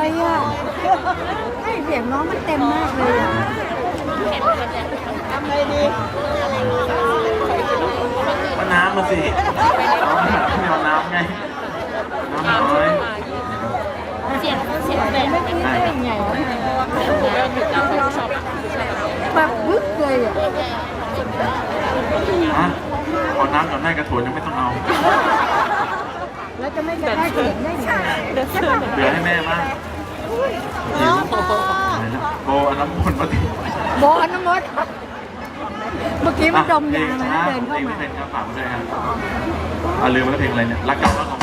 เลยอะให้เสียงน้องมันเต็มมากเลยทำไงดีก็น้ำมาสินอาน้ำไง น้ำน้อยเสียงเสียงเป็นไม่เป็นไงแบบบึ้กเลยอะขอน้ำก่อนแม่กระถั่วยังไม่ต้องเอา จะไม่กระได้เสียงได้ใช่ใช่ป่ะเหลือให้แม่บ้างหิวอะไรนะโบอันน้ำมนต์มาดิโบอน้ำมดเมื่อกี้มันดมยามาอะเดินเข้าเพลงมาไม่เป็นครับฝากมาด้วยครับอ่าลืมไปแล้วเพลงอะไรเนี่ยรักเก่ารักของ